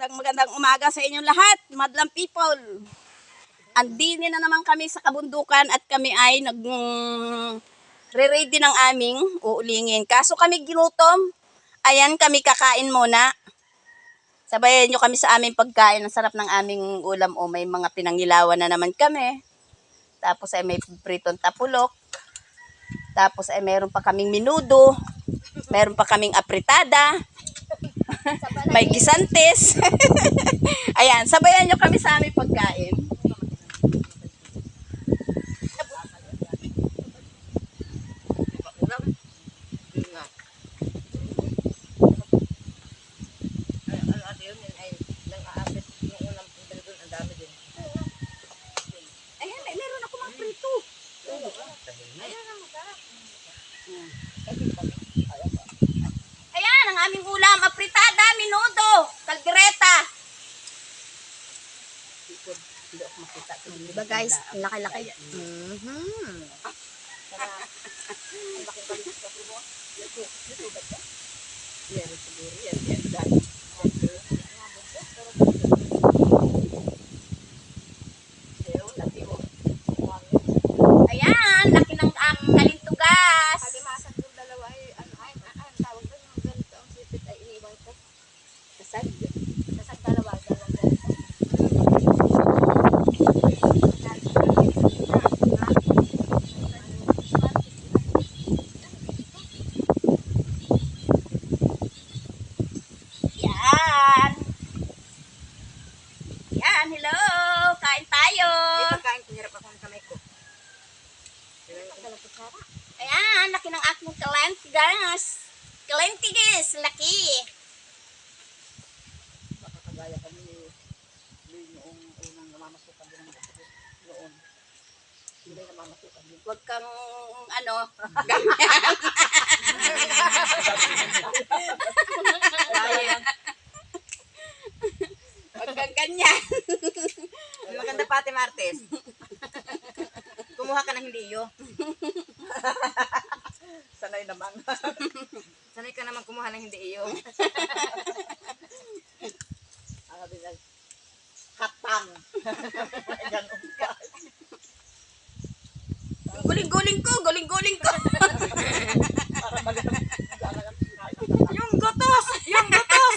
Magandang magandang umaga sa inyong lahat, madlang people. Andini na naman kami sa kabundukan at kami ay nag mm, re-ready ng aming uulingin. Kaso kami ginutom. Ayan, kami kakain muna. Sabayan nyo kami sa aming pagkain. Ang sarap ng aming ulam. O may mga pinangilawan na naman kami. Tapos ay may pritong tapulok. Tapos ay meron pa kaming minudo. Meron pa kaming apritada. May gisantes. Ayan, sabayan nyo kami sa aming pagkain. Ayan, meron ako mga prito. Ayan, ang aming ulam, minudo, kaldereta. Diba guys, ang laki-laki. Mhm. Ayan, mas 20 laki. Nakakagaya kami ni Lee noong unang namamasukan din ng noon. Hindi namamasukan din. Huwag kang ano, ganyan. Huwag kang ganyan. Maganda pati Martes. Kumuha ka ng hindi yo. Ganun ka. Guling-guling ko, guling-guling ko. Yung gotos! Yung gotos!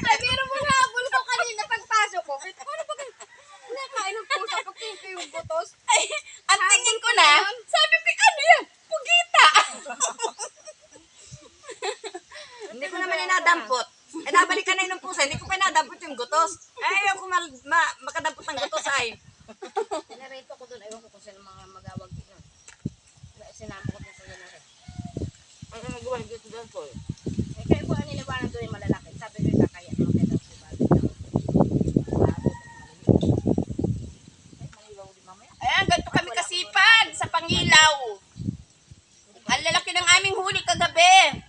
Ay, meron mo habol ko kanina pagpasok ko. Ano ba Nakain ng pusa pag yung gotos. Ay, ang tingin ko na, sabi ko, ano yan? Pugita. Hindi ko naman inadampot. Eh, nabalikan na yun ng pusa. Hindi ko pa inadampot yung gotos. Eh, ayaw ko ma, ma, makadampot ng gotos ay. Narito ko doon. Ayaw ko kung sino mga magawag yun. Sinama ko doon sa yun. Ang ano gawa dito doon po. Eh, kaya ko ang niliwanag doon yung malalaki. Sabi ko yung kakaya. Mga kaya daw si Bobby. Din. Ayan, ganito kami kasipag sa Pangilaw. Ang lalaki ng aming huli kagabi.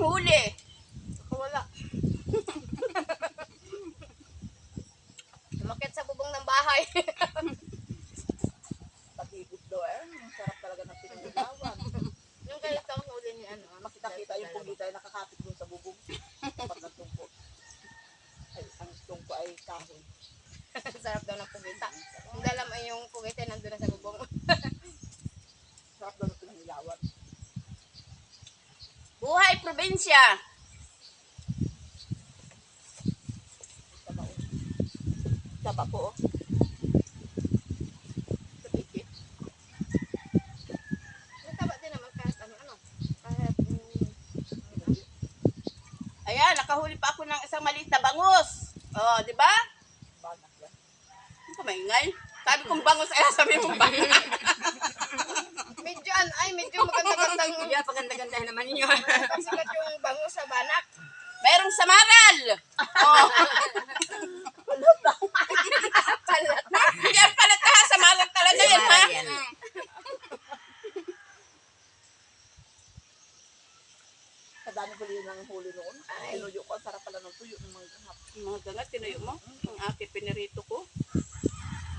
Kaming huli. Wala. Tumakit sa bubong ng bahay. Pag-ibig daw eh. Ang sarap talaga ng pinaglawan. yung galit ang huli ni ano. Makita-kita yung pugita ay nakakapit dun sa bubong. Pag nagtungko. Ay, ang tungko ay kahoy. Sarap daw ng pugita. Ang dalam ay yung pugita nandun na sa bubong. Sarap daw ng pinaglawan. Buhay probinsya. Taba o. Taba po oh. Ano ano. Mm, Ayan, nakahuli pa ako ng isang maliit na bangus. Oh, di ba? Ano ka maingay? Sabi kong bangus, ay sabi mo bangus. medyo an ay medyo maganda-gandang Yeah, paganda-ganda naman ninyo. sikat yung bango sa banak. Merong samaral. Oh. Hindi ang palat ha, samaral talaga yan ha. Samaral yan. Mm. Sa dami ko rin ng huli noon. Ay. Tinuyo ko. Ang sarap pala ng tuyo ng mga ganap. Mga gangat, tinuyo mo. Ang aking pinirito ko.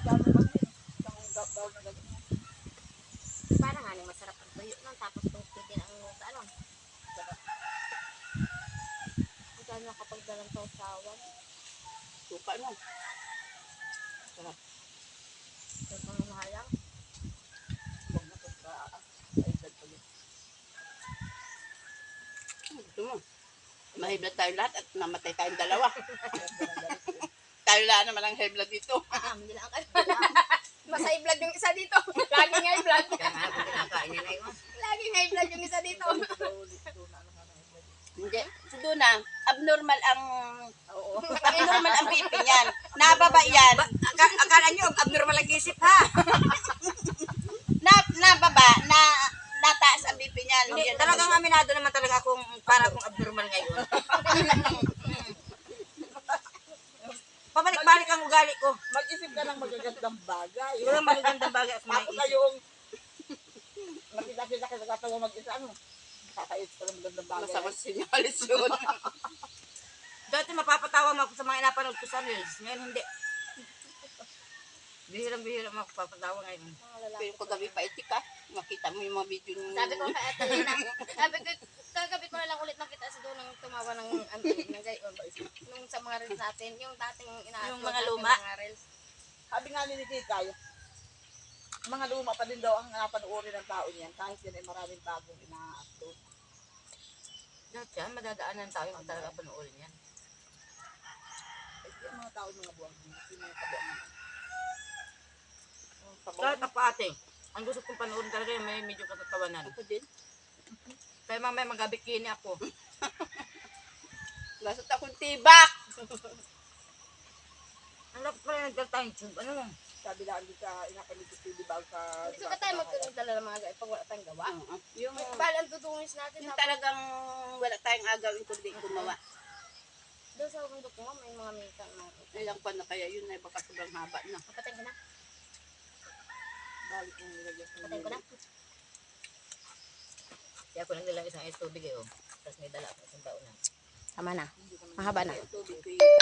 Dami ba yun? Isang daw na ganun. Parang nga masarap ang tuyo nun tapos tungkit din ang sa ano. Pagdalang sa usawan. Suka no. Sarap. Sa pangmahalang. Huwag na pagka, ah, sa edad ulit. Gusto mo. Mahibla tayo lahat at namatay tayong dalawa. tayo lang naman ang hibla dito. Ah, hindi lang kayo. Mas high blood yung isa dito. Laging high blood. Niya na yun. Laging high blood yung isa dito. Si Duna, abnormal ang Oo. abnormal ang BP niyan. Nababa yan. Aka- akala niyo, abnormal ang isip ha? Na, nababa, na nataas ang BP niyan. Hindi, talagang ang- aminado naman talaga akong para akong abnormal ngayon. Pabalik-balik ang ugali ko. Mag-isip ka ng magagandang bagay. Yun ang magagandang bagay at Tapos na yung nakita-kita ka nagkatawa mag-isa, ano? Kakaisip ka ng magandang bagay. Masamang sinyalis yun. Dati mapapatawa mo ako sa mga inapanood ko sa reels. Ngayon hindi. Bihirang-bihirang ako papatawa ngayon. Pero kagabi pa itika, nakita mo yung mga video ng... Sabi ko kay Ate Lina, sabi ko, kagabi ko na lang ulit nakita si Doon nang tumawa ng ano, ng gayon. Nung sa mga reels natin, yung dating ina Yung mga luma? mga reels. Sabi nga ni Tita, yung mga luma pa din daw ang napanoorin ng tao niyan kahit yan ay maraming bagong ina-upload. Dati yan, madadaanan tayo kung talaga panoorin yan. Ay, yung mga tao mga buwang, hindi mga kabuang. Kahit ako ate, ang gusto kong panoorin talaga yung may medyo katatawanan. Ako din. Kaya mamaya magabikini ako. Lasot akong tibak. Ang lapit pa rin nagdal tube. Ano mo? Sabi lang din sa inakalitis TV bag sa... Gusto ka tayo magdala ng mga gayon pag wala tayong gawa. Oo. Yung, Bala ang tutungis natin. yung talagang wala tayong agawin kundi gumawa. doon sa bundok mo, may mga. Mga, Ilang pa na kaya yun ay baka sobrang haba na. Kapatay ko na. Balik yung nilagyan sa Kapatay ko na. Kaya ako nang nilang isang ice tubig eh. Oh. Tapos may dala ako isang baon na. Tama na. Mahaba na. Ko